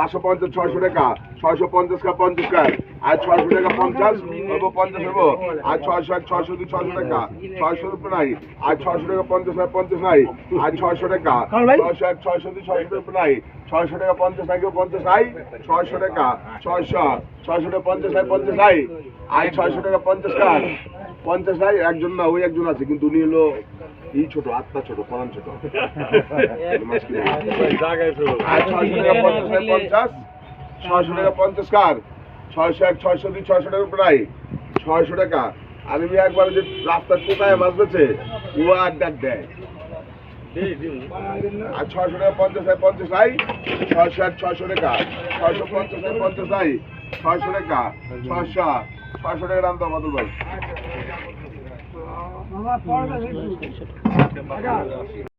পাঁচশো পঞ্চাশ ছয়শো টাকা। ছয়শো পঞ্চাশ কা পঞ্চাশ কা। আর ছয়শো টাকা পঞ্চাশ হব পঞ্চাশ হব আর ছয়শো এক ছয়শো দুই ছয়শো টাকা। ছয়শো রুপে নাই। আর ছয়শো টাকা পঞ্চাশ আর পঞ্চাশ নাই। আর ছয়শো টাকা। ছয়শো এক ছয়শো দুই ছয়শো রুপে নাই। ছয়শো টাকা পঞ্চাশ নাই কেউ পঞ্চাশ নাই। ছয়শো টাকা। ছয়শো ছয়শো টাকা পঞ্চাশ নাই পঞ্চাশ নাই। আর ছয়শো টাকা পঞ্চাশ কার পঞ্চাশ নাই একজন না ওই একজন আছে কিন্তু উনি হলো এই ছোট আত্মা ছোট পরান ছোট। আর ছয়শো টাকা পঞ্চাশ কার? ছয়শো এক ছয়শো দুই ছয়শো টাকা প্রায় ছয়শো টাকা। আর আমি একবার যে রাস্তার কোথায় মাছ বেছে ও আর ডাক দেয়। আর ছয়শো টাকা পঞ্চাশ হয় পঞ্চাশ নাই ছয়শো এক ছয়শো টাকা। ছয়শো পঞ্চাশ হয় পঞ্চাশ নাই ছয়শো টাকা ছয়শো ছয়শো টাকা দাম দাও বাদল ভাই। forma de